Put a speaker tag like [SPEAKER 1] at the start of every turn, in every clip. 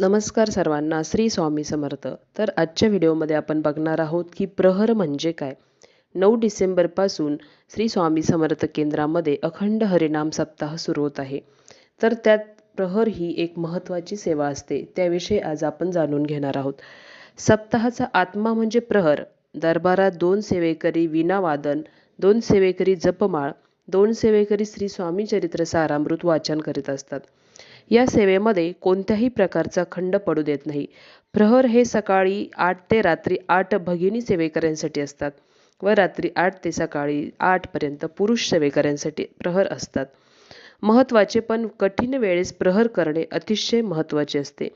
[SPEAKER 1] नमस्कार सर्वांना श्री स्वामी समर्थ. तर आजच्या व्हिडिओमध्ये आपण बघणार आहोत की प्रहर म्हणजे काय? नऊ डिसेंबरपासून श्री स्वामी समर्थ केंद्रामध्ये अखंड हरिनाम सप्ताह सुरू होत आहे. तर त्यात प्रहर ही एक महत्त्वाची सेवा असते त्याविषयी आज आपण जाणून घेणार आहोत. सप्ताहाचा आत्मा म्हणजे प्रहर. दरबारात दोन सेवेकरी विनावादन दोन सेवेकरी जपमाळ दोन सेवेकरी श्री स्वामी चरित्र सारामृत वाचन करीत असतात. या सेवेमध्ये कोणत्याही प्रकारचा खंड पडू देत नाही. प्रहर हे सकाळी आठ ते रात्री आठ भगिनी सेवेकऱ्यांसाठी असतात व रात्री आठ ते सकाळी आठपर्यंत पुरुष सेवेकऱ्यांसाठी प्रहर असतात. महत्त्वाचे पण कठीण वेळेस प्रहर करणे अतिशय महत्त्वाचे असते.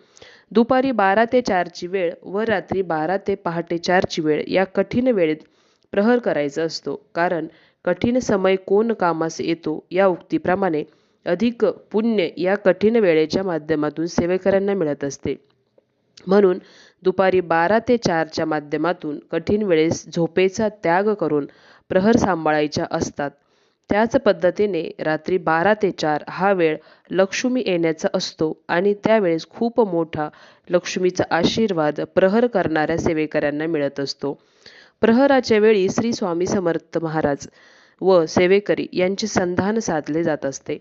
[SPEAKER 1] दुपारी बारा ते चारची वेळ व रात्री बारा ते पहाटे चारची वेळ या कठीण वेळेत प्रहर करायचा असतो. कारण कठीण समय कोण कामास येतो या उक्तीप्रमाणे अधिक पुण्य या कठीण वेळेच्या माध्यमातून सेवेकऱ्यांना मिळत असते. म्हणून दुपारी बारा ते चारच्या माध्यमातून कठीण वेळेस झोपेचा त्याग करून प्रहर सांभाळायच्या असतात. त्याच पद्धतीने रात्री बारा ते चार हा वेळ लक्ष्मी येण्याचा असतो आणि त्यावेळेस खूप मोठा लक्ष्मीचा आशीर्वाद प्रहर करणाऱ्या सेवेकऱ्यांना मिळत असतो. प्रहराच्या वेळी श्री स्वामी समर्थ महाराज व सेवेकरी यांचे संधान साधले जात असते.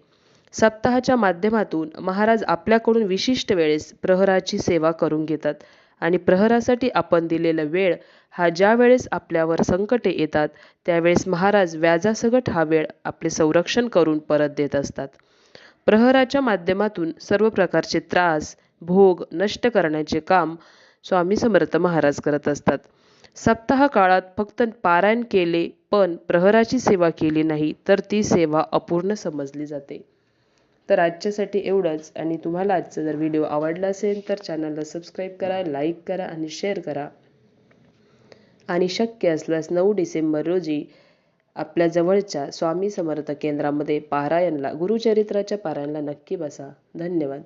[SPEAKER 1] सप्ताहाच्या माध्यमातून महाराज आपल्याकडून विशिष्ट वेळेस प्रहराची सेवा करून घेतात आणि प्रहरासाठी आपण दिलेला वेळ हा ज्या वेळेस आपल्यावर संकटे येतात त्यावेळेस महाराज व्याजासकट हा वेळ आपले संरक्षण करून परत देत असतात. प्रहराच्या माध्यमातून सर्व प्रकारचे त्रास भोग नष्ट करण्याचे काम स्वामी समर्थ महाराज करत असतात. सप्ताह काळात फक्त पारायण केले पण प्रहराची सेवा केली नाही तर ती सेवा अपूर्ण समजली जाते. तर आजच्यासाठी एवढंच. आणि तुम्हाला आजचा जर व्हिडिओ आवडला असेल तर चॅनलला सबस्क्राईब करा लाईक करा आणि शेअर करा. आणि शक्य असल्यास नऊ डिसेंबर रोजी आपल्या जवळच्या स्वामी समर्थ केंद्रामध्ये पारायणला गुरुचरित्राच्या पारायणला नक्की बसा. धन्यवाद.